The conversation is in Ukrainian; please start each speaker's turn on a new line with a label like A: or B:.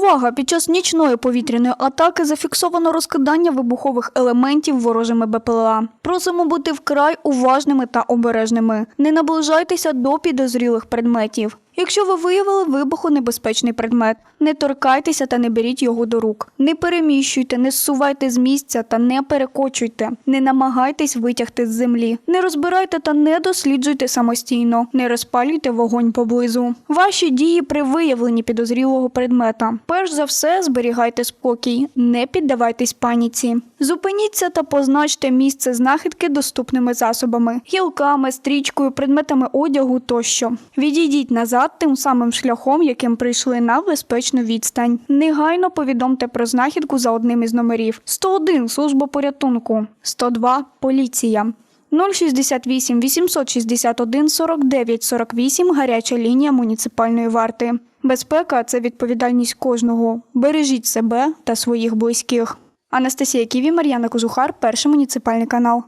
A: Увага! Під час нічної повітряної атаки зафіксовано розкидання вибухових елементів ворожими БПЛА. Просимо бути вкрай уважними та обережними. Не наближайтеся до підозрілих предметів. Якщо ви виявили вибухонебезпечний предмет, не торкайтеся та не беріть його до рук. Не переміщуйте, не зсувайте з місця та не перекочуйте. Не намагайтесь витягти з землі. Не розбирайте та не досліджуйте самостійно. Не розпалюйте вогонь поблизу. Ваші дії при виявленні підозрілого предмета. Перш за все, зберігайте спокій, не піддавайтесь паніці. Зупиніться та позначте місце знахідки доступними засобами: гілками, стрічкою, предметами одягу тощо. Відійдіть назад тим самим шляхом, яким прийшли на безпечну відстань. Негайно повідомте про знахідку за одним із номерів: 101 служба порятунку, 102 поліція. 068 861 49 48 гаряча лінія муніципальної варти. Безпека це відповідальність кожного. Бережіть себе та своїх близьких. Анастасія Ківі, Мар'яна Кожухар, перший муніципальний канал.